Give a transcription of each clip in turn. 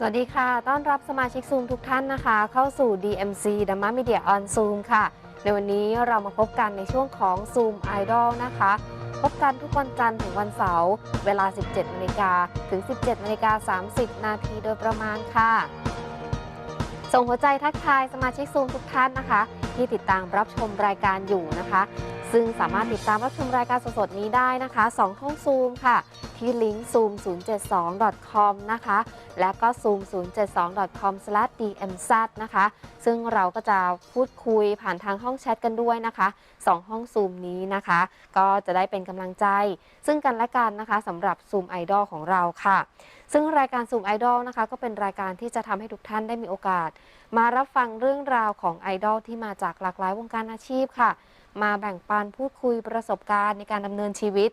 สวัสดีค่ะ ต้อนรับสมาชิกซูมทุกท่านนะคะ เข้าสู่ DMC Dhamma Media on Zoom ค่ะ ในวันนี้เรามาพบกันในช่วงของ Zoom Idol นะคะ พบกันทุกวันจันทร์ถึงวันเสาร์เวลา 17นาฬิกาถึง 17นาฬิกา30 นาทีโดยประมาณค่ะ ส่งหัวใจทักทายสมาชิกซูมทุกท่านนะคะ ที่ติดตามรับชมรายการอยู่นะคะ ซึ่งสามารถติดตามรับชมรายการสดๆนี้ได้นะคะ 2 ห้องซูมค่ะ ที่ลิงก์ zoom072.com นะคะ และก็ zoom072.com/dmz นะคะ ซึ่งเราก็จะพูดคุยผ่านทางห้องแชทกันด้วยนะคะสองห้องซูมนี้นะคะ ก็จะได้เป็นกำลังใจ ซึ่งกันและกันนะคะสำหรับ Zoom Idol ของเราค่ะ ซึ่งรายการ Zoom Idol นะคะ ก็เป็นรายการที่จะทำให้ทุกท่านได้มีโอกาส มารับฟังเรื่องราวของไอดอลที่มาจากหลากหลายวงการอาชีพค่ะ มาแบ่งปันพูดคุยประสบการณ์ในการดำเนินชีวิต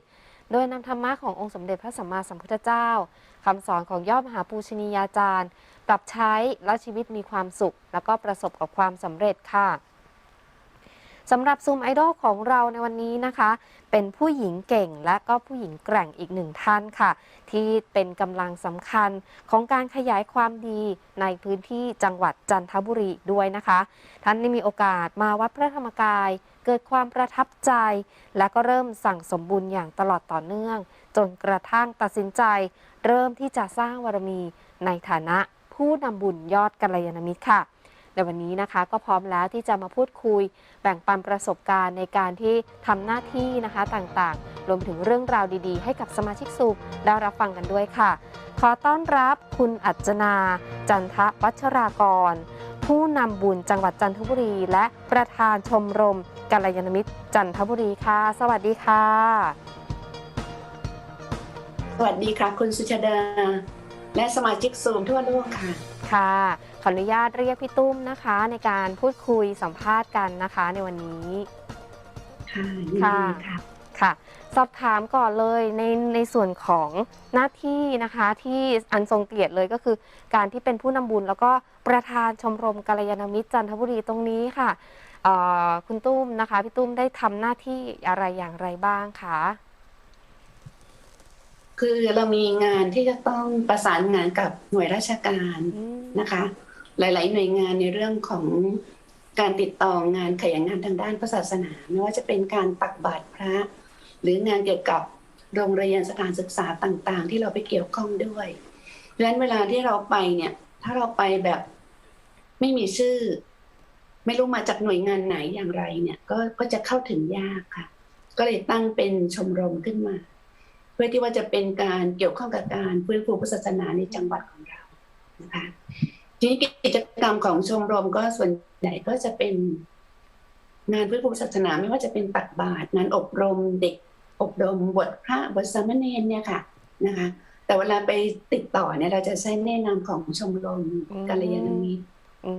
โดยนำธรรมะขององค์สมเด็จพระสัมมาสัมพุทธเจ้าคำสอนของยอดมหาปูชนียาจารย์ ปรับใช้แล้วชีวิตมีความสุข แล้วก็ประสบกับความสำเร็จค่ะสำหรับซูมไอดอลของเราในวันนี้นะคะ เป็นผู้หญิงเก่งและก็ผู้หญิงแกร่งอีกหนึ่งท่านค่ะ ที่เป็นกำลังสำคัญของการขยายความดีในพื้นที่จังหวัดจันทบุรีด้วยนะคะ ท่านได้มีโอกาสมาวัดพระธรรมกาย เกิดความประทับใจ และก็เริ่มสั่งสมบุญอย่างตลอดต่อเนื่อง จนกระทั่งตัดสินใจ เริ่มที่จะสร้างบารมีในฐานะผู้นำบุญยอดกัลยาณมิตรค่ะในวันนี้นะคะก็พร้อมแล้วที่จะมาพูดคุย แบ่งปันประสบการณ์ในการที่ทำหน้าที่นะคะต่างๆ รวมถึงเรื่องราวดีๆ ให้กับสมาชิกสูบได้รับฟังกันด้วยค่ะ ขอต้อนรับคุณอัจนา จันทวัชรากร ผู้นำบุญจังหวัดจันทบุรี และประธานชมรมกัลยาณมิตรจันทบุรีค่ะ สวัสดีค่ะ สวัสดีค่ะคุณสุชาดา และสมาชิกซูมทั่วโลกค่ะค่ะขออนุญาตเรียกพี่ตุ้มนะคะ ในการพูดคุยสัมภาษณ์กันนะคะในวันนี้ ค่ะยินดีค่ะค่ะค่ะ สอบถามก่อนเลยในในส่วนของหน้าที่นะคะที่อันทรงเกียรติเลยก็คือ การที่เป็นผู้นำบุญ แล้วก็ประธานชมรมกัลยาณมิตรจันทบุรีตรงนี้ค่ะเอ่อคุณตุ้มนะคะพี่ตุ้มได้ทำหน้าที่อะไรอย่างไรบ้างคะคือเรามีงานที่จะต้องประสานงานกับหน่วยราชการอืมนะคะ หลาย ๆ หน่วยงานในเรื่องของการติดต่องานขยายงานทางด้านพระศาสนา ไม่ว่าจะเป็นการตักบาตรพระ หรืองานเกี่ยวกับโรงเรียนสถานศึกษาต่างๆ ที่เราไปเกี่ยวข้องด้วยดังนั้นเวลาที่เราไปเนี่ย ถ้าเราไปแบบไม่มีชื่อ ไม่รู้มาจากหน่วยงานไหนอย่างไรเนี่ย ก็ก็จะเข้าถึงยากค่ะ ก็เลยตั้งเป็นชมรมขึ้นมา เพื่อที่ว่าจะเป็นการเกี่ยวข้องกับการฟื้นฟูพุทธศาสนาในจังหวัดของเรานะคะทีนี้กิจกรรมของชมรมก็ส่วนใหญ่ก็จะเป็นงานฟื้นฟูพุทธศาสนาไม่ว่าจะเป็นตักบาตรงานอบรมเด็ก อบรมบทพระบทสามเณรเนี่ยค่ะนะคะ แต่เวลาไปติดต่อเนี่ยเราจะใช้แนะนำของชมรมกัลยาณมิตรอื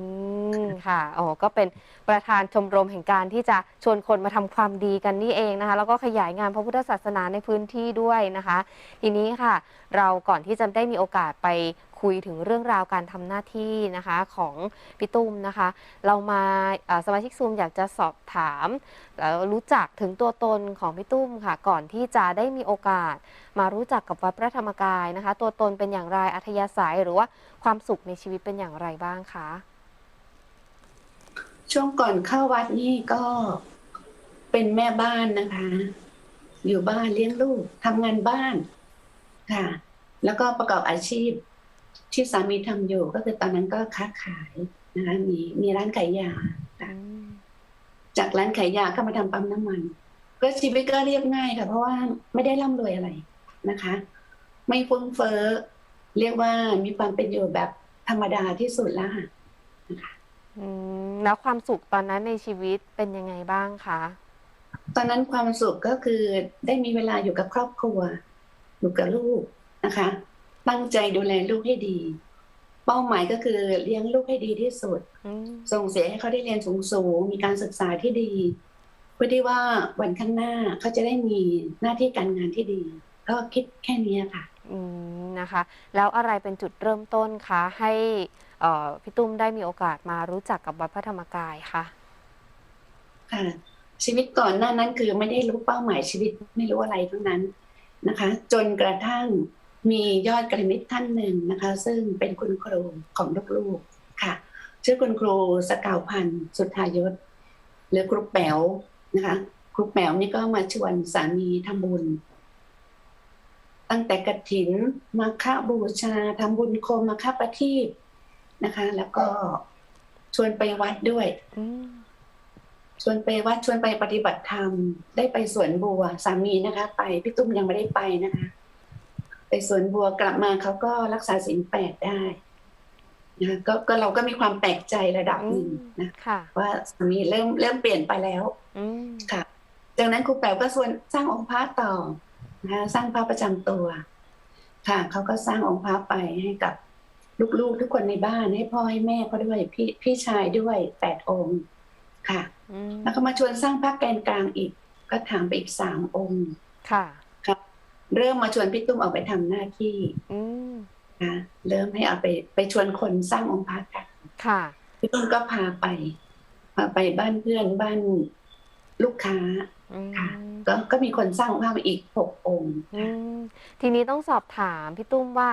มค่ะอ๋อก็เป็นประธานชมรมแห่งการที่จะชวนคนมาทำความดีกันนี่เองนะคะ แล้วก็ขยายงานพระพุทธศาสนาในพื้นที่ด้วยนะคะ ทีนี้ค่ะ เราก่อนที่จะได้มีโอกาสไป คุยถึงเรื่องราวการทำหน้าที่นะคะของพี่ตุ้มนะคะ เรามาสมาชิกซูมอยากจะสอบถามแล้วรู้จักถึงตัวตนของพี่ตุ้มค่ะ ก่อนที่จะได้มีโอกาส มารู้จักกับวัดพระธรรมกายนะคะ ตัวตนเป็นอย่างไรอัธยาศัยหรือว่าความสุขในชีวิตเป็นอย่างไรบ้างคะช่วงก่อนเข้าวัดนี่ก็เป็นแม่บ้านนะคะ อยู่บ้านเลี้ยงลูกทำงานบ้านค่ะ แล้วก็ประกอบอาชีพ ที่สามีทำอยู่ก็คือตอนนั้นก็ค้าขายนะคะมีมีร้านขายยาค่ะจากร้านขายยาก็มาทำปั๊มน้ำมัน ก็ชีวิตก็เรียบง่ายค่ะ เพราะว่าไม่ได้ร่ำรวยอะไรนะคะ ไม่ฟุ้งเฟ้อเรียกว่ามีความเป็นอยู่แบบธรรมดาที่สุดแล้วค่ะนะคะอืมแล้วความสุขตอนนั้นในชีวิตเป็นยังไงบ้างคะตอนนั้นความสุขก็คือได้มีเวลาอยู่กับครอบครัวอยู่กับลูกนะคะ ตั้งใจดูแลลูกให้ดี เป้าหมายก็คือเลี้ยงลูกให้ดีที่สุดอืมส่งเสียให้เขาได้เรียนสูงๆมีการศึกษาที่ดี เพื่อที่ว่าวันข้างหน้าเขาจะได้มีหน้าที่การงานที่ดี ก็คิดแค่นี้ค่ะอืมนะคะ แล้วอะไรเป็นจุดเริ่มต้นคะให้เอ่อพี่ตุ้มได้มีโอกาสมารู้จักกับวัดพระธรรมกายคะค่ะ ชีวิตก่อนหน้านั้นคือไม่ได้รู้เป้าหมายชีวิตไม่รู้อะไรทั้งนั้นนะคะ จนกระทั่ง มียอดกระมิตรท่านหนึ่งนะคะ ซึ่งเป็นคุณครูของลูกๆค่ะ ชื่อคุณครูสกาวพันธ์สุทธายศ หรือครูแป๋วนะคะ ครูแป๋วนี่ก็มาชวนสามีทำบุญ ตั้งแต่กระถินมาฆบูชาทำบุญโคมมาฆประทีปนะคะ แล้วก็ชวนไปวัดด้วยอืมชวนไปวัดชวนไปปฏิบัติธรรม ได้ไปสวนบัว สามีนะคะ ไปพี่ตุ้มยังไม่ได้ไปนะคะ ไปสวนบัวกลับมาเขาก็รักษาศีลแปดได้นะคะก็ก็เราก็มีความแปลกใจระดับหนึ่งนะค่ะว่าสามีเริ่มเริ่มเปลี่ยนไปแล้วอืมค่ะจากนั้นครูแป๋วก็ส่วนสร้างองค์พระต่อนะคะสร้างพระประจำตัว ค่ะเขาก็สร้างองค์พระไปให้กับลูกๆทุกคนในบ้านให้พ่อให้แม่เขาด้วยพี่พี่ชายด้วยแปดองค์ค่ะอืมแล้วก็มาชวนสร้างพระแกนกลางอีก ก็ถามไปอีกสามองค์ค่ะครับ เริ่มมาชวนพี่ตุ้มออกไปทำหน้าที่อืมนะเริ่มให้เอาไปไปชวนคนสร้างองค์พระกันค่ะพี่ตุ้มก็พาไปพาไปบ้านเพื่อนบ้านลูกค้าอืมค่ะก็ก็มีคนสร้างองค์พระมาอีกหกองค์อืมทีนี้ต้องสอบถามพี่ตุ้มว่า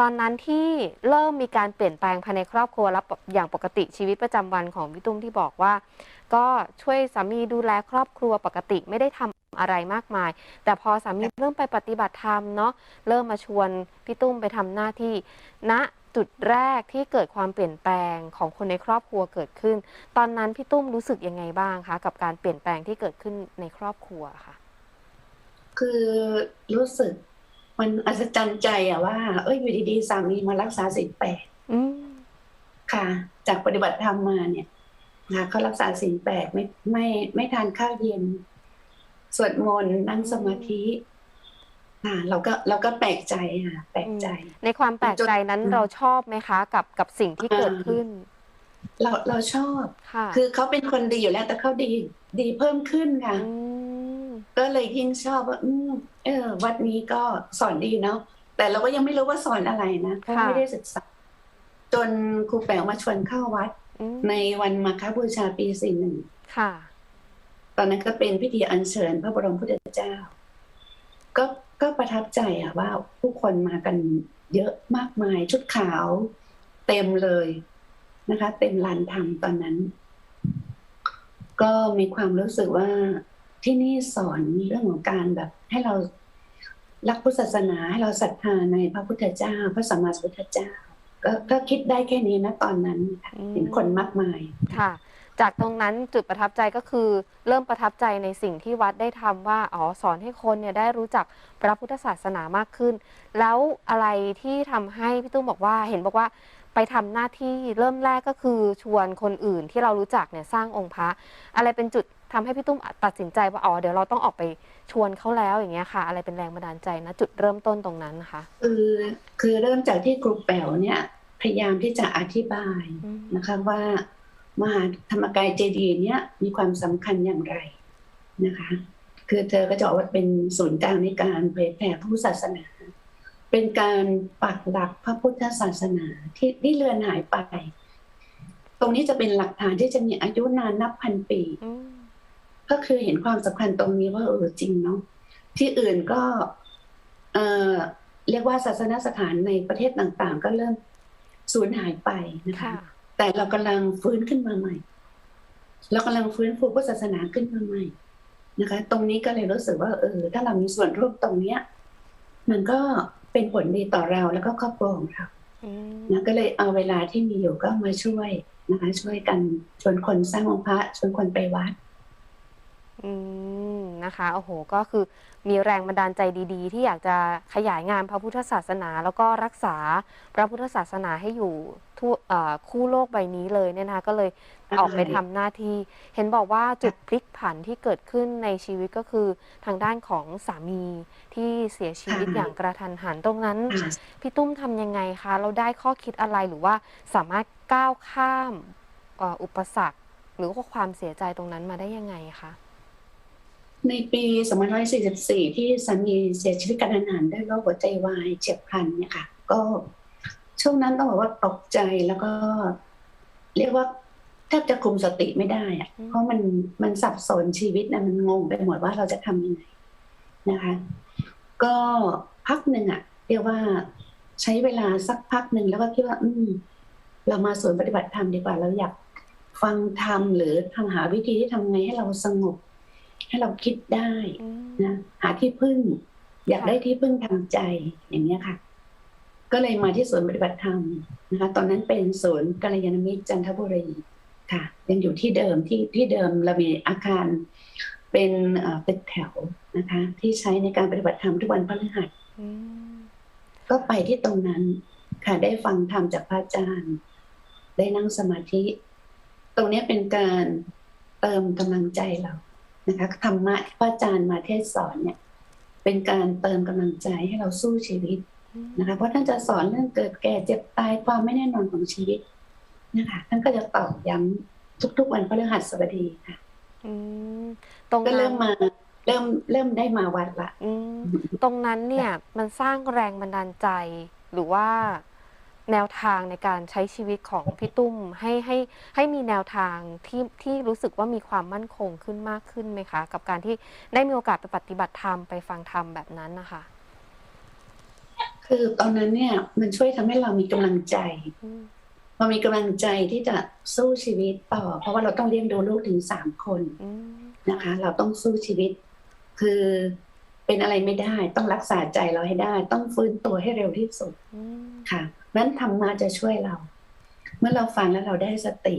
ตอนนั้นที่เริ่มมีการเปลี่ยนแปลงภายในครอบครัวแล้วอย่างปกติชีวิตประจำวันของพี่ตุ้มที่บอกว่า ก็ช่วยสามีดูแลครอบครัวปกติไม่ได้ทำ อะไรมากมาย แต่พอสามีเริ่มไปปฏิบัติธรรมเนาะเริ่มมาชวนพี่ตุ้มไปทำหน้าที่ณจุดแรกที่เกิดความเปลี่ยนแปลงของคนในครอบครัวเกิดขึ้น ตอนนั้นพี่ตุ้มรู้สึกยังไงบ้างคะ กับการเปลี่ยนแปลงที่เกิดขึ้นในครอบครัวค่ะ คือรู้สึก มันอัศจรรย์ใจอะว่า เอ้ยอยู่ดีๆสามีมารักษาศีลแปดอืมค่ะ จากปฏิบัติธรรมมาเนี่ยนะเขารักษาศีลแปดไม่ไม่ไม่ทานข้าวเย็น สวดมนต์นั่งสมาธิค่ะเราก็เราก็แปลกใจค่ะแปลกใจ ในความแปลกใจนั้นจนเราชอบไหมคะ กับกับสิ่งที่เกิดขึ้น เราเราชอบค่ะคือเขาเป็นคนดีอยู่แล้ว แต่เขาดีดีเพิ่มขึ้นค่ะมก็เลยยิ่งชอบว่าอืมเออ วัดนี้ก็สอนดีเนาะแต่เราก็ยังไม่รู้ว่าสอนอะไรนะเพราะไม่ได้ศึกษา จนครูแป๋วมาชวนเข้าวัดอืมในวันมาฆบูชาปีสี่หนึ่งค่ะ ตอนนั้นก็เป็นพิธีอัญเชิญพระบรมพุทธเจ้า ก็ก็ประทับใจอะว่าผู้คนมากันเยอะมากมายชุดขาวเต็มเลยนะคะ เต็มลานธรรมตอนนั้น ก็มีความรู้สึกว่าที่นี่สอนเรื่องของการแบบให้เรารักพุทธศาสนาให้เราศรัทธาในพระพุทธเจ้า พระสัมมาสัมพุทธเจ้าก็ก็คิดได้แค่นี้นะตอนนั้นค่ะอืมเห็นคนมากมายค่ะ จากตรงนั้นจุดประทับใจก็คือ เริ่มประทับใจในสิ่งที่วัดได้ทำว่าอ๋อสอนให้คนเนี่ยได้รู้จักพระพุทธศาสนามากขึ้น แล้วอะไรที่ทำให้พี่ตุ้มบอกว่าเห็นบอกว่าไปทำหน้าที่เริ่มแรกก็คือชวนคนอื่นที่เรารู้จักเนี่ยสร้างองค์พระ อะไรเป็นจุดทำให้พี่ตุ้มตัดสินใจว่าอ๋อเดี๋ยวเราต้องออกไปชวนเขาแล้วอย่างเงี้ยค่ะ อะไรเป็นแรงบันดาลใจนะจุดเริ่มต้นตรงนั้นนะคะคือคือเริ่มจากที่ครูแป๋วเนี่ยพยายามที่จะอธิบาย อืมนะคะว่า มหาธรรมกายเจดีย์เนี่ยมีความสำคัญอย่างไรนะคะ คือเธอก็จะบอกว่าเป็นศูนย์กลางในการเผยแผ่พระพุทธศาสนา เป็นการปักหลักพระพุทธศาสนาที่ที่เลือนหายไป ตรงนี้จะเป็นหลักฐานที่จะมีอายุนานนับพันปี ก็คือเห็นความสำคัญตรงนี้ว่าเออจริงเนาะที่อื่นก็เออเรียกว่าศาสนสถานในประเทศต่างๆ ก็เริ่มสูญหายไปนะคะ แต่เรากำลังฟื้นขึ้นมาใหม่ เรากำลังฟื้นฟูพุทธศาสนาขึ้นมาใหม่นะคะ ตรงนี้ก็เลยรู้สึกว่า เออ ถ้าเรามีส่วนร่วมตรงเนี้ย มันก็เป็นผลดีต่อเราแล้วก็ครอบครัวของเราอืมนะก็เลยเอาเวลาที่มีอยู่ก็มาช่วยนะคะ ช่วยกันชวนคนสร้างองค์พระชวนคนไปวัด อืมนะคะ โอ้โห ก็คือมีแรงบันดาลใจดี ๆ ที่อยากจะขยายงานพระพุทธศาสนา แล้วก็รักษาพระพุทธศาสนาให้อยู่ทั่วเอ่อคู่โลกใบนี้เลยเนี่ยนะคะก็เลยออกไปทำหน้าที่ เห็นบอกว่าจุดพลิกผันที่เกิดขึ้นในชีวิตก็คือทางด้านของสามีที่เสียชีวิตอย่างกระทันหันตรงนั้น พี่ตุ้มทำยังไงคะ เราได้ข้อคิดอะไรหรือว่าสามารถก้าวข้ามเอ่ออุปสรรค หรือว่าความเสียใจตรงนั้นมาได้ยังไงคะ ในปี2544 ที่สามีเสียชีวิตกระทันหันด้วยโรคหัวใจวายเฉียบพลันเนี่ยค่ะ ก็ช่วงนั้นต้องบอกว่าตกใจแล้วก็ เรียกว่าแทบจะคุมสติไม่ได้อะอืมเพราะมันมันสับสนชีวิตนะมันงงไปหมดว่าเราจะทำยังไงนะคะ ก็พักหนึ่งอะจรียกว่าใช้เวลาสักพักหนึ่งแล้วก็คิดว่า อืม เรามาสวนปฏิบัติธรรมดีกว่าเราอยากฟังธรรมหรือทำหาวิธีที่ทำไงให้เราสงบ ให้เราคิดได้อืมนะหาที่พึ่ง อยากค่ะได้ที่พึ่งทางใจอย่างเนี้ยค่ะ ก็เลยมาที่สวนปฏิบัติธรรมนะคะ ตอนนั้นเป็นสวนกัลยาณมิตรจันทบุรีค่ะ ยังอยู่ที่เดิมที่ที่เดิมเรามีอาคารเป็นเอ่อตึกแถวนะคะ ที่ใช้ในการปฏิบัติธรรมทุกวันพฤหัสอืมก็ไปที่ตรงนั้นค่ะได้ฟังธรรมจากพระอาจารย์ ได้นั่งสมาธิ ตรงเนี้ยเป็นการเติมกำลังใจเรา นะคะธรรมะที่พระอาจารย์มาเทศสอนเนี่ย เป็นการเติมกำลังใจให้เราสู้ชีวิตนะคะ เพราะท่านจะสอนเรื่องเกิดแก่เจ็บตายความไม่แน่นอนของชีวิตนะคะท่านก็จะตอกย้ำทุกๆวันพฤหัสบดีค่ะอืมตรงก็นั้เริ่นมมาเริ่มเริ่มได้มาวัดละอืมตรงนั้นเนี่ยมันสร้างแรงบันดาลใจหรือว่า แนวทางในการใช้ชีวิตของพี่ตุ้มให้ให้ให้มีแนวทางที่ที่รู้สึกว่ามีความมั่นคงขึ้นมากขึ้นไหมคะ กับการที่ได้มีโอกาสไปปฏิบัติธรรมไปฟังธรรมแบบนั้นนะคะ คือตอนนั้นเนี่ยมันช่วยทำให้เรามีกำลังใจอืมพอมีกำลังใจที่จะสู้ชีวิตต่อ เพราะว่าเราต้องเลี้ยงดูลูกถึงสามคนอืมนะคะ เราต้องสู้ชีวิต คือเป็นอะไรไม่ได้ ต้องรักษาใจเราให้ได้ ต้องฟื้นตัวให้เร็วที่สุดอืมค่ะ นั้นธรรมะจะช่วยเรา เมื่อเราฟังแล้วเราได้สติ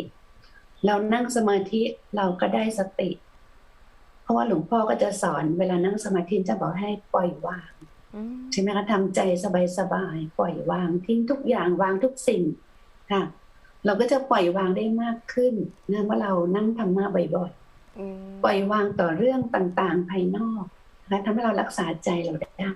เรานั่งสมาธิเราก็ได้สติ เพราะว่าหลวงพ่อก็จะสอนเวลานั่งสมาธิจะบอกให้ปล่อยวางอืมใช่ไหมคะทำใจสบายๆปล่อยวางทิ้งทุกอย่างวางทุกสิ่งค่ะ เราก็จะปล่อยวางได้มากขึ้นนะเมื่อเรานั่งธรรมะบ่อยอืมๆปล่อยวางต่อเรื่องต่างๆภายนอกนะคะทำให้เรารักษาใจเราได้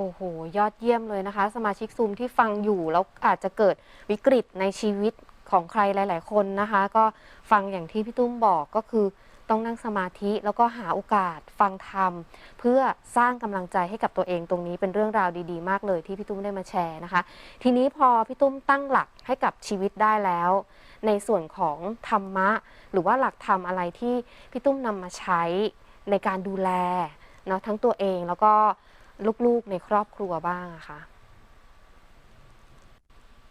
โอ้โห ยอดเยี่ยมเลยนะคะ สมาชิกซูมที่ฟังอยู่ แล้วอาจจะเกิดวิกฤตในชีวิตของใครหลาย ๆ คนนะคะ ก็ฟังอย่างที่พี่ตุ้มบอกก็คือต้องนั่งสมาธิแล้วก็หาโอกาสฟังธรรม เพื่อสร้างกำลังใจให้กับตัวเองตรงนี้เป็นเรื่องราวดี ๆ มากเลยที่พี่ตุ้มได้มาแชร์นะคะ ทีนี้พอพี่ตุ้มตั้งหลักให้กับชีวิตได้แล้ว ในส่วนของธรรมะ หรือว่าหลักธรรมอะไรที่พี่ตุ้มนำมาใช้ในการดูแลเนาะทั้งตัวเองแล้วก็ ลูกๆในครอบครัวบ้างอะคะ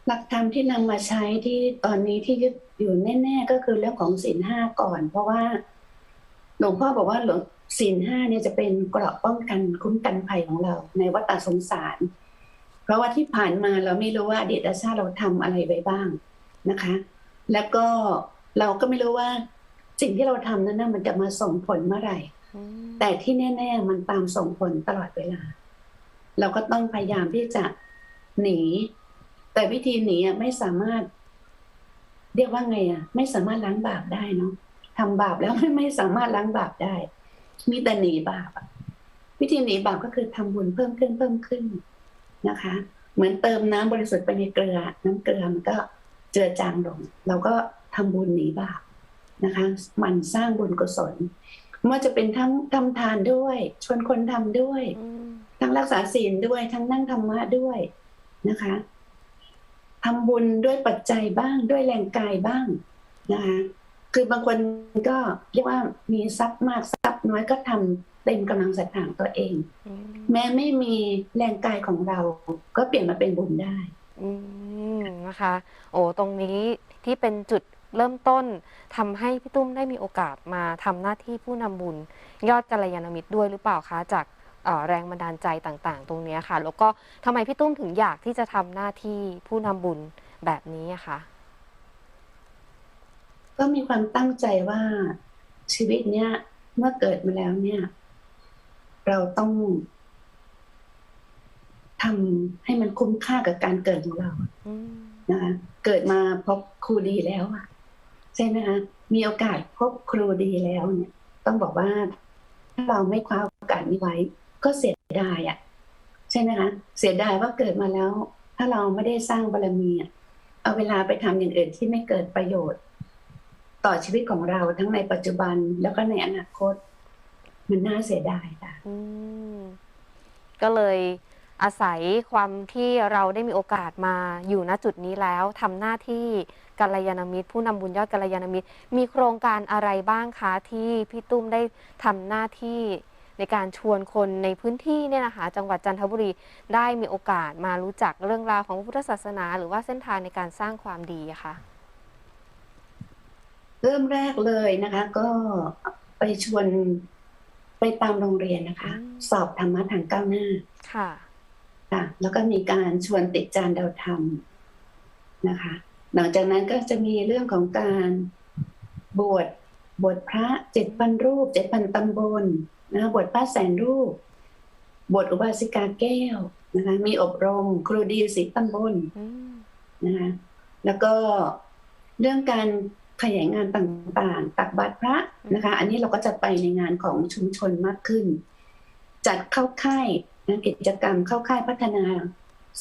หลักธรรมที่นำมาใช้ที่ตอนนี้ที่ยึดอยู่แน่ ๆ ก็คือเรื่องของศีลห้าก่อน เพราะว่าหลวงพ่อบอกว่าหลวงศีลห้าเนี่ยจะเป็นเกราะป้องกันคุ้มกันภัยของเรา ในวัฏสงสาร เพราะว่าที่ผ่านมาเราไม่รู้ว่าอดีตชาติเราทำอะไรไว้บ้างนะคะ แล้วก็เราก็ไม่รู้ว่าสิ่งที่เราทำนั้นนะมันจะมาส่งผลเมื่อไหร่อืมแต่ที่แน่ ๆ มันตามส่งผลตลอดเวลา เราก็ต้องพยายามที่จะหนี แต่วิธีหนีอะไม่สามารถ เรียกว่าไงอะ ไม่สามารถล้างบาปได้เนาะทำบาปแล้วไม่ไม่สามารถล้างบาปได้ มีแต่หนีบาปวิธีหนีบาปก็คือทำบุญเพิ่มขึ้นเพิ่มขึ้นนะคะ เหมือนเติมน้ำบริสุทธิ์ไปในเกลือ น้ำเกลือมันก็เจือจางลง เราก็ทำบุญหนีบาปนะคะ มันสร้างบุญกุศลไม่ว่าจะเป็นทั้งทำทานด้วย ชวนคนทำด้วย ทั้งรักษาศีลด้วย ทั้งนั่งธรรมะด้วยนะคะทำบุญด้วยปัจจัยบ้างด้วยแรงกายบ้างนะคะ คือบางคนก็เรียกว่ามีทรัพย์มากทรัพย์น้อยก็ทำเต็มกำลังศรัทธาของตัวเองอืมแม้ไม่มีแรงกายของเรา ก็เปลี่ยนมาเป็นบุญได้ อืมนะคะ โอ้ตรงนี้ที่เป็นจุดเริ่มต้นทำให้พี่ตุ้มได้มีโอกาสมาทำหน้าที่ผู้นำบุญ ยอดกัลยาณมิตรด้วยหรือเปล่าคะจากเอ่อ แรงบันดาลใจต่างๆ ตรงเนี้ยค่ะ แล้วก็ทำไมพี่ตุ้มถึงอยากที่จะทำหน้าที่ผู้นำบุญแบบนี้อะคะก็มีความตั้งใจว่าชีวิตเนี้ยเมื่อเกิดมาแล้วเนี่ย เราต้องทำให้มันคุ้มค่ากับการเกิดของเราอืมนะคะเกิดมาพบครูดีแล้วอะใช่ไหมคะมีโอกาสพบครูดีแล้วเนี่ย ต้องบอกว่าถ้าเราไม่คว้าโอกาสนี้ไว้ ก็เสียดายอะใช่ไหมคะเสียดายว่าเกิดมาแล้ว ถ้าเราไม่ได้สร้างบารมีเอาเวลาไปทำอย่างอื่นที่ไม่เกิดประโยชน์ ต่อชีวิตของเราทั้งในปัจจุบันแล้วก็ในอนาคต มันน่าเสียดายค่ะก็เลยอาศัยความที่เราได้มีโอกาสมาอยู่ณจุดนี้แล้วทำหน้าที่กัลยาณมิตร ผู้นำบุญยอดกัลยาณมิตร มีโครงการอะไรบ้างคะที่พี่ตุ้มได้ทำหน้าที่ ในการชวนคนในพื้นที่เนี่ยนะคะจังหวัดจันทบุรีได้มีโอกาสมารู้จักเรื่องราวของพระพุทธศาสนา หรือว่าเส้นทางในการสร้างความดีอะคะเริ่มแรกเลยนะคะ ก็ไปชวนไปตามโรงเรียนนะคะ สอบธรรมะทางก้าวหน้าค่ะค่ะ แล้วก็มีการชวนติดจานดาวธรรมนะคะ หลังจากนั้นก็จะมีเรื่องของการบวชบวชพระเจ็ดพันรูปเจ็ดพันตำบล นะคะบวชพระแสนรูปบวชอุบาสิกาแก้วนะคะมีอบรม ครูดีสีตำบลอืมนะคะแล้วก็เรื่องการขยายงานต่างๆ ตักบาตรพระนะคะ อันนี้เราก็จะไปในงานของชุมชนมากขึ้น จัดเข้าค่ายนะกิจกรรมเข้าค่ายพัฒนา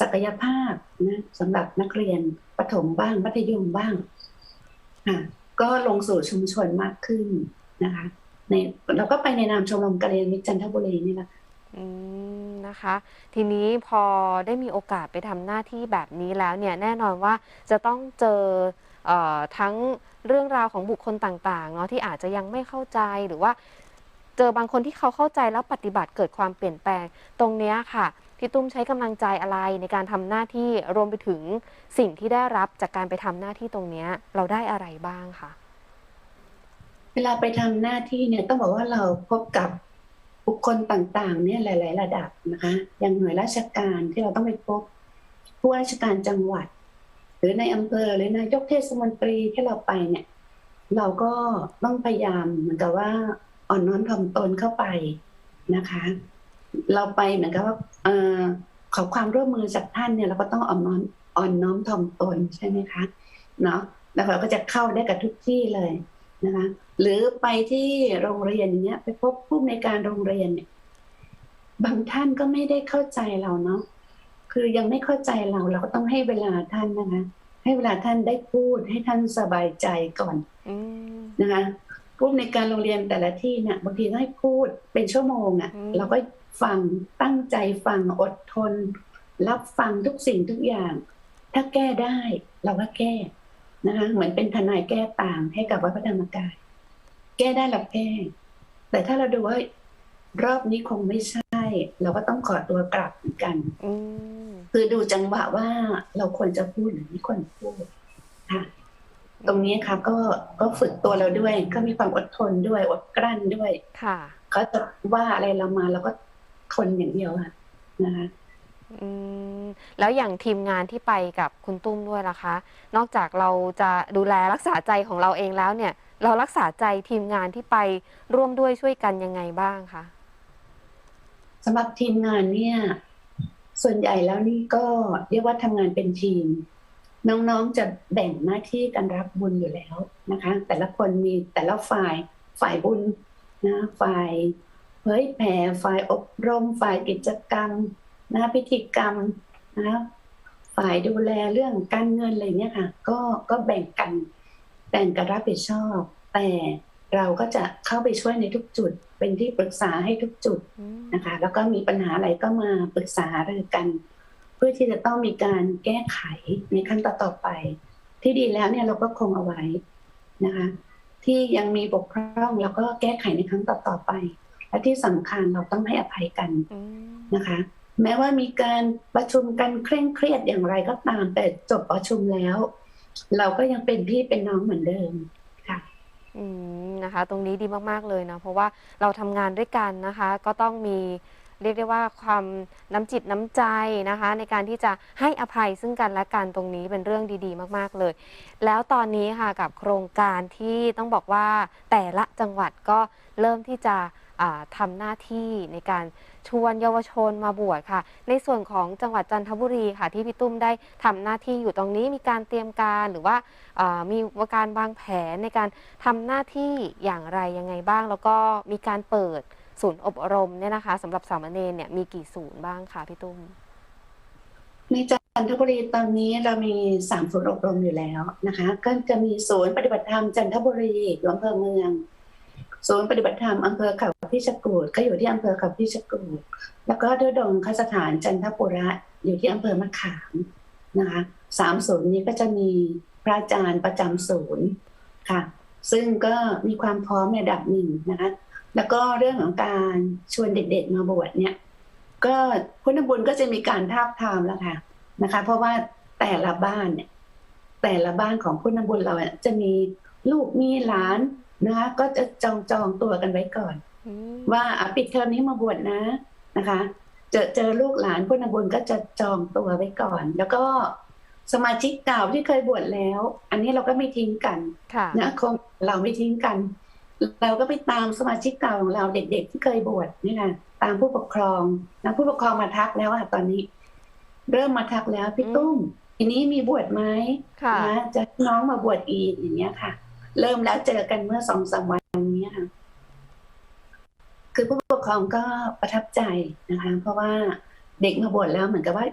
ศักยภาพนะสำหรับนักเรียนประถมบ้างมัธยมบ้างค่ะก็ลงสู่ชุมชนมากขึ้นนะคะ ในเราก็ไปในนามชมรมกาเรียนมิตรจันทบุรีนี่แหละนะคะ ทีนี้พอได้มีโอกาสไปทำหน้าที่แบบนี้แล้วเนี่ยแน่นอนว่าจะต้องเจอออทั้งเรื่องราวของบุคคลต่างๆเนาะที่อาจจะยังไม่เข้าใจหรือว่า เจอบางคนที่เขาเข้าใจแล้วปฏิบัติเกิดความเปลี่ยนแปลงตรงเนี้ยค่ะพี่ตุ้มใช้กำลังใจอะไรในการทำหน้าที่รวมไปถึงสิ่งที่ได้รับจากการไปทำหน้าที่ตรงเนี้ยเราได้อะไรบ้างคะ เวลาไปทำหน้าที่เนี่ยต้องบอกว่าเราพบกับบุคคลต่างๆ เนี่ยหลาย ๆ ระดับนะคะ อย่างหน่วยราชการที่เราต้องไปพบผู้ราชการจังหวัด หรือในอำเภอหรือนายกเทศมนตรีที่เราไปเนี่ย เราก็ต้องพยายามเหมือนกับว่าอ่อนน้อมถ่อมตนเข้าไปนะคะ เราไปเหมือนกับว่าอขอความร่วมมือจากท่านเนี่ยเราก็ต้องอ่อนน้อมอ่อนน้อมถ่อมตนใช่ไหมคะเนาะแล้วเราก็จะเข้าได้กับทุกที่เลย นะคะหรือไปที่โรงเรียนอย่างเงี้ย ไปพบผู้ในวยการโรงเรียนเนี่ยบางท่านก็ไม่ได้เข้าใจเราเนาะคือยังไม่เข้าใจเราเราก็ต้องให้เวลาท่านนะคะ ให้เวลาท่านได้พูดให้ท่านสบายใจก่อนอืมนะคะผู้ในวยการโรงเรียนแต่ละที่เนี่ยบางทีต้องให้พูดเป็นชั่วโมงอะ่ะอืมเราก็ฟังตั้งใจฟังอดทน รับฟังทุกสิ่งทุกอย่าง ถ้าแก้ได้ เราก็แก้ นะคะเหมือนเป็นทนายแก้ต่างให้กับวัดพระธรรมกาย แก้ได้เราแก้แต่ถ้าเราดูว่ารอบนี้คงไม่ใช่ เราก็ต้องขอตัวกลับเหมือนกันอืมคือดูจังหวะว่าเราควรจะพูดหรือไม่ควรพูดค่ะตรงนี้ค่ะก็ก็ฝึกตัวเราด้วย ก็มีความอดทนด้วยอดกลั้นด้วย ค่ะเขาจะว่าอะไรเรามาเราก็ทนอย่างเดียวค่ะนะคะ อืมแล้วอย่างทีมงานที่ไปกับคุณตุ้มด้วยล่ะคะ นอกจากเราจะดูแลรักษาใจของเราเองแล้วเนี่ย เรารักษาใจทีมงานที่ไปร่วมด้วยช่วยกันยังไงบ้างคะสำหรับทีมงานเนี่ย ส่วนใหญ่แล้วนี่ก็เรียกว่าทำงานเป็นทีม น้องๆจะแบ่งหน้าที่กันรับบุญอยู่แล้วนะคะ แต่ละคนมีแต่ละฝ่ายฝ่ายบุญนะฝ่ายเผยแผ่ฝ่ายอบรมฝ่ายกิจกรรม นะพิธีกรรมนะฝ่ายดูแลเรื่องการเงินอะไรเนี่ยค่ะ ก็ก็แบ่งกันแบ่งกันรับผิดชอบ แต่เราก็จะเข้าไปช่วยในทุกจุด เป็นที่ปรึกษาให้ทุกจุดอืมนะคะ แล้วก็มีปัญหาอะไรก็มาปรึกษาหารือกัน เพื่อที่จะต้องมีการแก้ไขในขั้นต่อๆไป ที่ดีแล้วเนี่ยเราก็คงเอาไว้นะคะ ที่ยังมีบกพร่องเราก็แก้ไขในครั้งต่อๆไป และที่สำคัญเราต้องให้อภัยกันอืมนะคะ แม้ว่ามีการประชุมกันเคร่งเครียดอย่างไรก็ตาม แต่จบประชุมแล้ว เราก็ยังเป็นพี่เป็นน้องเหมือนเดิมค่ะอืมนะคะ ตรงนี้ดีมากๆเลยนะเพราะว่าเราทำงานด้วยกันนะคะ ก็ต้องมีเรียกได้ว่าความน้ำจิตน้ำใจนะคะ ในการที่จะให้อภัยซึ่งกันและกันตรงนี้เป็นเรื่องดีๆ มากๆเลย แล้วตอนนี้ค่ะกับโครงการที่ต้องบอกว่าแต่ละจังหวัดก็เริ่มที่จะ อ่าทำหน้าที่ในการชวนเยาวชนมาบวชค่ะ ในส่วนของจังหวัดจันทบุรีค่ะ ที่พี่ตุ้มได้ทำหน้าที่อยู่ตรงนี้มีการเตรียมการหรือว่าอ่ามีการวางแผนในการทำหน้าที่อย่างไรยังไงบ้าง แล้วก็มีการเปิดศูนย์อบรมเนี่ยนะคะสำหรับสามเณรเนี่ยมีกี่ศูนย์บ้างคะพี่ตุ้มในจันทบุรีตอนนี้เรามีสามศูนย์อบรมอยู่แล้วนะคะ ก็จะมีศูนย์ปฏิบัติธรรมจันทบุรีอยู่อำเภอเมือง ศูนย์ปฏิบัติธรรมอำเภอเขาพิชกูดก็อยู่ที่อำเภอเขาพิชกูดแล้วก็ด้วยดงคสถานจันทปุระอยู่ที่อำเภอมะขามนะคะสามศูนย์นี้ก็จะมีพระอาจารย์ประจำศูนย์ค่ะ ซึ่งก็มีความพร้อมในระดับหนึ่งนะคะแล้วก็เรื่องของการชวนเด็กๆมาบวชเนี่ย ก็พุทธบุญก็จะมีการทาบทามแล้วค่ะนะคะ เพราะว่าแต่ละบ้านเนี่ยแต่ละบ้านของพุทธบุญเราเนี่ยจะมีลูกมีหลาน นะคะก็จะจองจองตัวกันไว้ก่อนอืมว่าอะปิดเทอมนี้มาบวชนะนะคะ เจอเจอลูกหลานพุทธบุญก็จะจองตัวไว้ก่อน แล้วก็สมาชิกเก่าที่เคยบวชแล้ว อันนี้เราก็ไม่ทิ้งกันค่ะนะคงเราไม่ทิ้งกัน เราก็ไปตามสมาชิกเก่าของเราเด็ก ๆ ที่เคยบวชนี่ค่ะตามผู้ปกครองนะผู้ปกครองมาทักแล้วอะตอนนี้ เริ่มมาทักแล้วพี่ตุ้มทีนี้มีบวชไหมค่ะนะจะให้น้องมาบวชอีกอย่างเงี้ยค่ะ เริ่มแล้วเจอกันเมื่อสองสามวันนี้ค่ะ คือผู้ปกครองก็ประทับใจนะคะ เพราะว่าเด็กมาบวชแล้วเหมือนกับว่า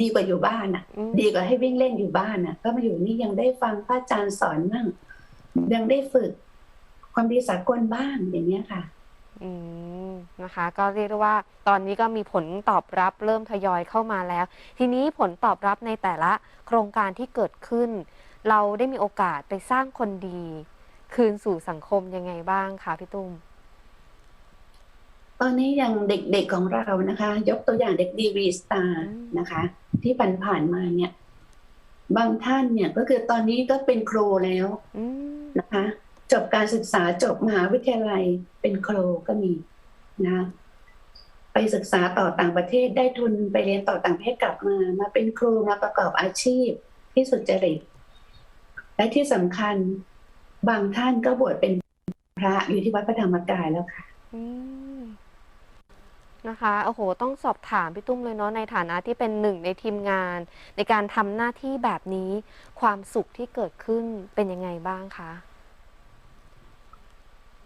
ดีกว่าอยู่บ้านอะอืมดีกว่าให้วิ่งเล่นอยู่บ้านน่ะ ก็มาอยู่นี่ยังได้ฟังพระอาจารย์สอนบ้างยังได้ฝึกความดีสากลบ้างอย่างเงี้ยค่ะ อืมนะคะ ก็เรียกได้ว่า ตอนนี้ก็มีผลตอบรับเริ่มทยอยเข้ามาแล้ว ทีนี้ผลตอบรับในแต่ละโครงการที่เกิดขึ้น เราได้มีโอกาสไปสร้างคนดี คืนสู่สังคมยังไงบ้างคะพี่ตุ้มตอนนี้อย่างเด็กๆของเรานะคะ ยกตัวอย่างเด็กดีวีสตาร์อืมนะคะ ที่ผ่านๆมาเนี่ย บางท่านเนี่ยก็คือตอนนี้ก็เป็นครูแล้วอืมนะคะ จบการศึกษาจบมหาวิทยาลัยเป็นครูก็มีนะไปศึกษาต่อต่างประเทศได้ทุนไปเรียนต่อต่างประเทศกลับมา มาเป็นครูมาประกอบอาชีพที่สุจริต และที่สำคัญบางท่านก็บวชเป็นพระอยู่ที่วัดพระธรรมกายแล้วค่ะอืมนะคะโอ้โห ต้องสอบถามพี่ตุ้มเลยเนาะในฐานะที่เป็นหนึ่งในทีมงาน ในการทำหน้าที่แบบนี้ ความสุขที่เกิดขึ้นเป็นยังไงบ้างคะ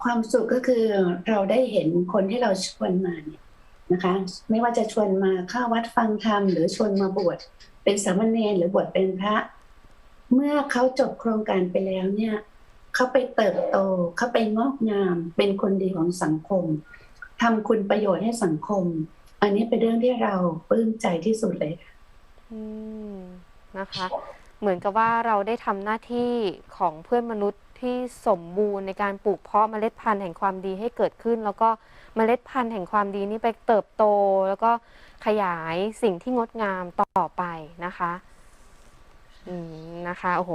ความสุขก็คือเราได้เห็นคนที่เราชวนมาเนี่ยนะคะ ไม่ว่าจะชวนมาเข้าวัดฟังธรรมหรือชวนมาบวชเป็นสามเณรหรือบวชเป็นพระ เมื่อเขาจบโครงการไปแล้วเนี่ยเขาไปเติบโตเขาไปงอกงามเป็นคนดีของสังคมทำคุณประโยชน์ให้สังคม อันนี้เป็นเรื่องที่เราปลื้มใจที่สุดเลยอืมนะคะ เหมือนกับว่าเราได้ทำหน้าที่ของเพื่อนมนุษย์ที่สมบูรณ์ในการปลูกเพาะเมล็ดพันธุ์แห่งความดีให้เกิดขึ้น แล้วก็เมล็ดพันธุ์แห่งความดีนี้ไปเติบโต แล้วก็ขยายสิ่งที่งดงามต่อไปนะคะ อืมนะคะโอ้โห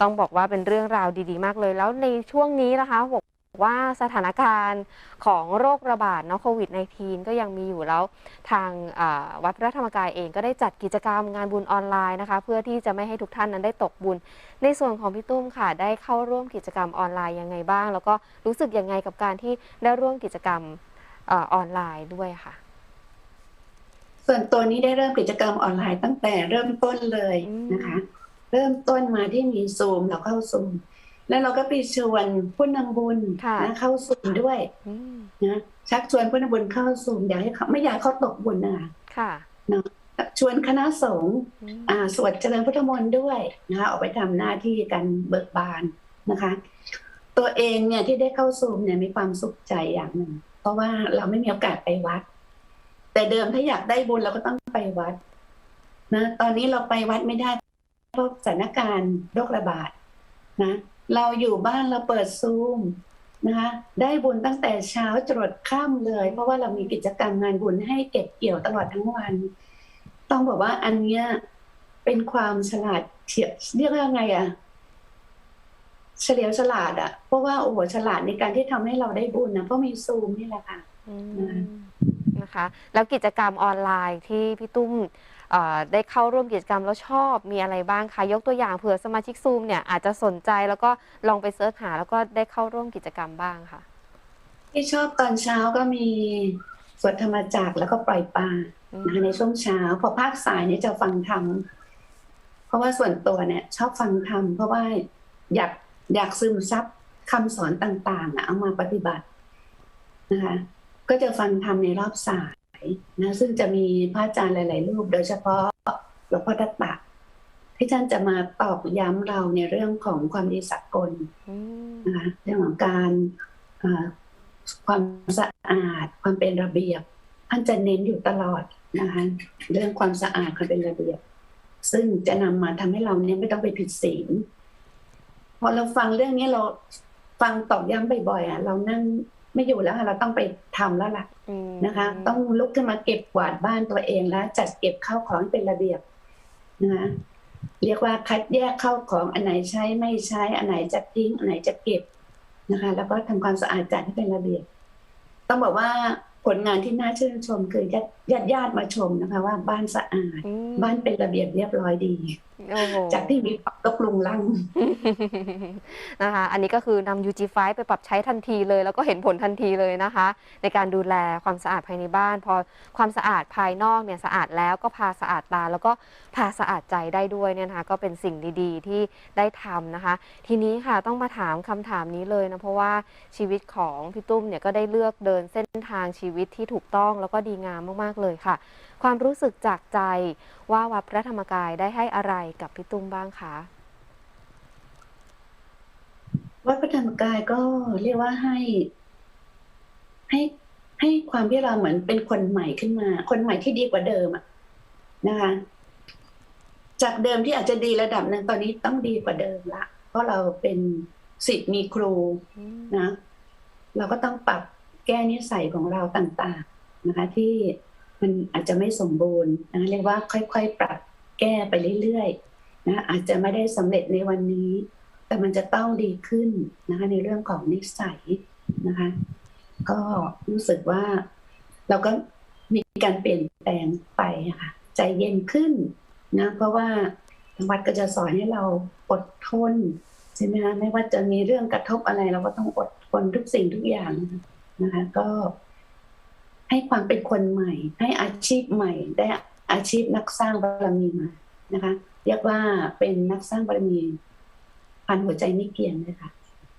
ต้องบอกว่าเป็นเรื่องราวดีๆ มากเลย แล้วในช่วงนี้นะคะบอกว่าสถานการณ์ของโรคระบาดเนาะโควิด -19 ก็ยังมีอยู่แล้ว ทางวัดพระธรรมกายเองก็ได้จัดกิจกรรมงานบุญออนไลน์นะคะ เพื่อที่จะไม่ให้ทุกท่านนั้นได้ตกบุญ ในส่วนของพี่ตุ้มค่ะ ได้เข้าร่วมกิจกรรมออนไลน์ยังไงบ้าง แล้วก็รู้สึกยังไงกับการที่ได้ร่วมกิจกรรมออนไลน์ด้วยค่ะส่วนตัวนี้ได้เริ่มกิจกรรมออนไลน์ตั้งแต่เริ่มต้นเลยนะคะ เริ่มต้นมาที่มีซูมเราเข้าซูม แล้วเราก็ไปชวนผู้นำบุญค่ะนะเข้าซูมด้วยอืมนะชักชวนผู้นำบุญเข้าซูมอยากให้เขาไม่อยากให้เขาตกบุญนะคะค่ะชวนคณะสงฆ์อืมอ่าสวดเจริญพุทธมนต์ด้วยนะคะออกไปทำหน้าที่กันเบิกบานนะคะ ตัวเองเนี่ยที่ได้เข้าซูมเนี่ยมีความสุขใจอย่างหนึ่ง เพราะว่าเราไม่มีโอกาสไปวัด แต่เดิมถ้าอยากได้บุญเราก็ต้องไปวัดนะตอนนี้เราไปวัดไม่ได้ เพราะสถานการณ์โรคระบาดนะเราอยู่บ้านเราเปิดซูมนะคะได้บุญตั้งแต่เช้าจรดค่ำเลย เพราะว่าเรามีกิจกรรมงานบุญให้เก็บเกี่ยวตลอดทั้งวัน ต้องบอกว่าอันเนี้ยเป็นความฉลาดเฉียบเรียกว่าไงอะเฉลียวฉลาดอะเพราะว่าโอ้โหฉลาดในการที่ทำให้เราได้บุญนะเพราะมีซูมนี่แหละค่ะอืมนะคะ แล้วกิจกรรมออนไลน์ที่พี่ตุ้มเอ่อ ได้เข้าร่วมกิจกรรมแล้วชอบมีอะไรบ้างคะยกตัวอย่างเผื่อสมาชิกซูมเนี่ยอาจจะสนใจแล้วก็ลองไปเสิร์ชหาแล้วก็ได้เข้าร่วมกิจกรรมบ้างค่ะ ที่ชอบตอนเช้าก็มีสวดธรรมจักรแล้วก็ปล่อยปลาอืมนะคะในช่วงเช้า พอภาคสายเนี่ยจะฟังธรรมเพราะว่าส่วนตัวเนี่ยชอบฟังธรรมเพราะว่าอยากอยากซึมซับคำสอนต่างๆอะเอามาปฏิบัตินะคะ ก็จะฟังธรรมในรอบสาย นะซึ่งจะมีพระอาจารย์หลาย ๆ รูป โดยเฉพาะหลวงพ่อทัตตะที่ท่านจะมาตอกย้ำเราในเรื่องของความดีสากลอืมนะคะเรื่องของการเอ่อความสะอาด ความเป็นระเบียบท่านจะเน้นอยู่ตลอดนะคะเรื่องความสะอาดความเป็นระเบียบ ซึ่งจะนำมาทำให้เราเนี่ยไม่ต้องไปผิดศีลพอเราฟังเรื่องนี้เราฟังตอกย้ำบ่อยๆอะเรานั่ง ไม่อยู่แล้วค่ะเราต้องไปทำแล้วล่ะอืมนะคะ ต้องลุกขึ้นมาเก็บกวาดบ้านตัวเองแล้วจัดเก็บข้าวของให้เป็นระเบียบนะคะเรียกว่าคัดแยกข้าวของอันไหนใช้ไม่ใช้อันไหนจะทิ้งอันไหนจะเก็บนะคะ แล้วก็ทำความสะอาดจัดให้เป็นระเบียบ ต้องบอกว่าผลงานที่น่าชื่นชมคือญาติ ญาติญาติมาชมนะคะ ว่าบ้านสะอาดอืมบ้านเป็นระเบียบเรียบร้อยดีโอ้โหจากที่มีปักตกลุงลังนะคะ อันนี้ก็คือนำ UG5 ไปปรับใช้ทันทีเลย แล้วก็เห็นผลทันทีเลยนะคะ ในการดูแลความสะอาดภายในบ้าน พอความสะอาดภายนอกเนี่ยสะอาดแล้วก็พาสะอาดตา แล้วก็พาสะอาดใจได้ด้วยเนี่ยนะคะก็เป็นสิ่งดีๆ ที่ได้ทำนะคะ ทีนี้ค่ะต้องมาถามคำถามนี้เลยนะเพราะว่าชีวิตของพี่ตุ้มเนี่ยก็ได้เลือกเดินเส้นทางชีวิตที่ถูกต้องแล้วก็ดีงามมากๆเลยค่ะ ความรู้สึกจากใจว่าวัดพระธรรมกายได้ให้อะไรกับพี่ตุ้มบ้างคะวัดพระธรรมกายก็เรียกว่าให้ให้ให้ความที่เราเหมือนเป็นคนใหม่ขึ้นมา คนใหม่ที่ดีกว่าเดิมอะนะคะ จากเดิมที่อาจจะดีระดับหนึ่งตอนนี้ต้องดีกว่าเดิมละ เพราะเราเป็นสิทธิ์มีครูอืมนะ เราก็ต้องปรับแก้นิสัยของเราต่าง ๆ นะคะ ที่ มันอาจจะไม่สมบูรณ์นะเรียกว่าค่อย ๆ ปรับแก้ไปเรื่อยๆนะอาจจะไม่ได้สำเร็จในวันนี้ แต่มันจะต้องดีขึ้นนะคะในเรื่องของนิสัยนะคะ ก็รู้สึกว่าเราก็มีการเปลี่ยนแปลงไปค่ะใจเย็นขึ้นนะเพราะว่าทางวัดก็จะสอนให้เราอดทนใช่ไหมคะไม่ว่าจะมีเรื่องกระทบอะไร เราก็ต้องอดทนทุกสิ่งทุกอย่างนะคะ ก็ ให้ความเป็นคนใหม่ ให้อาชีพใหม่ ได้อาชีพนักสร้างบารมีมานะคะเรียกว่าเป็นนักสร้างบารมีพันหัวใจไม่เกี่ยงเลยค่ะ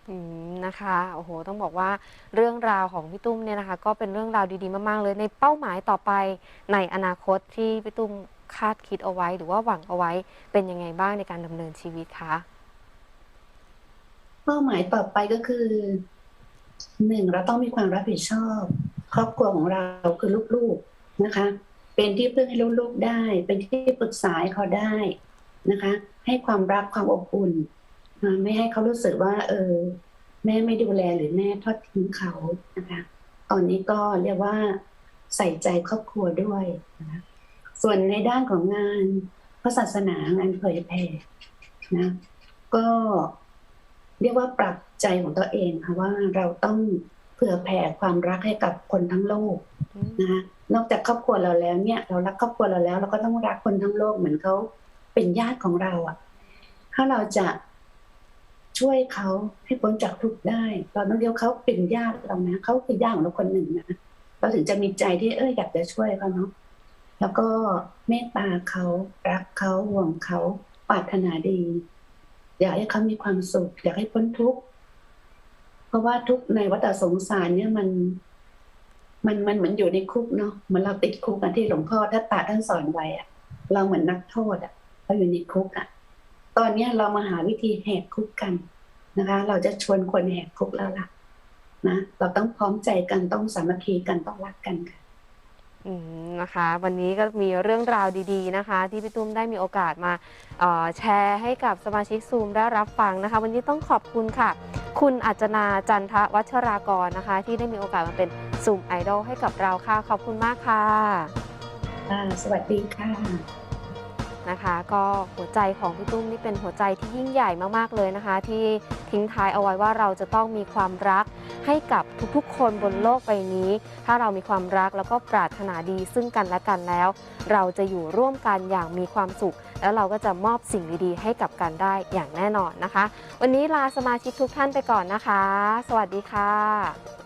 อืมนะคะโอ้โหต้องบอกว่าเรื่องราวของพี่ตุ้มเนี่ยนะคะ ก็เป็นเรื่องราวดีๆมากๆเลยในเป้าหมายต่อไปในอนาคตที่พี่ตุ้มคาดคิดเอาไว้ หรือว่าหวังเอาไว้เป็นยังไงบ้างในการดำเนินชีวิตคะเป้าหมายต่อไปก็คือหนึ่งเราต้องมีความรับผิดชอบ ครอบครัวของเราคือลูกๆนะคะ เป็นที่พึ่งให้ลูกๆได้ เป็นที่ปรึกษาเขาได้นะคะ ให้ความรักความอบอุ่นอ่าไม่ให้เขารู้สึกว่า เออ แม่ไม่ดูแลหรือแม่ทอดทิ้งเขานะคะ ตอนนี้ก็เรียกว่าใส่ใจครอบครัวด้วยนะส่วนในด้านของงานพระศาสนางานเผยแผ่นะ ก็เรียกว่าปรับใจของตัวเองค่ะว่าเราต้อง ผื่อแผ่ความรักให้กับคนทั้งโลกอืมนะคะนอกจากครอบครัวเราแล้วเนี่ย เรารักครอบครัวเราแล้ว เราก็ต้องรักคนทั้งโลกเหมือนเขาเป็นญาติของเราอะ่ะ ถ้าเราจะช่วยเขาให้พ้นจากทุกข์ได้เราต้องเรียกเขาเป็นญาติเรานะเขาคือญาติของเราคนหนึ่งนะเราถึงจะมีใจที่เอออยากจะช่วยเขาเนาะแล้วก็เมตตาเขารักเขาห่วงเขาปรารถนาดี อยากให้เขามีความสุข อยากให้พ้นทุกข์ เพราะว่าทุกในวัฏสงสารเนี่ยมัน มันมันเหมือนอยู่ในคุกเนาะเหมือนเราติดคุกกันที่หลวงพ่อท่านตาท่านสอนไว้อะเราเหมือนนักโทษอะเราอยู่ในคุกอะตอนเนี้ยเรามาหาวิธีแหกคุกกันนะคะ เราจะชวนคนแหกคุกแล้วล่ะนะเราต้องพร้อมใจกันต้องสามัคคีกันต้องรักกันค่ะอืมนะคะ วันนี้ก็มีเรื่องราวดีๆนะคะ ที่พี่ตุ้มได้มีโอกาสมาแชร์ให้กับสมาชิกซูมได้รับฟังนะคะ วันนี้ต้องขอบคุณค่ะ คุณอัจนาจันทวัชรากรนะคะ ที่ได้มีโอกาสมาเป็นซูมไอดอลให้กับเราค่ะ ขอบคุณมากค่ะอ่าสวัสดีค่ะนะคะ ก็หัวใจของพี่ตุ้มนี่เป็นหัวใจที่ยิ่งใหญ่มากๆเลยนะคะ ที่ทิ้งท้ายเอาไว้ว่าเราจะต้องมีความรัก ให้กับทุกๆ คนบนโลกใบนี้ ถ้าเรามีความรักแล้วก็ปรารถนาดีซึ่งกันและกันแล้ว เราจะอยู่ร่วมกันอย่างมีความสุข แล้วเราก็จะมอบสิ่งดีๆ ให้กับกันได้อย่างแน่นอนนะคะ วันนี้ลาสมาชิกทุกท่านไปก่อนนะคะ สวัสดีค่ะ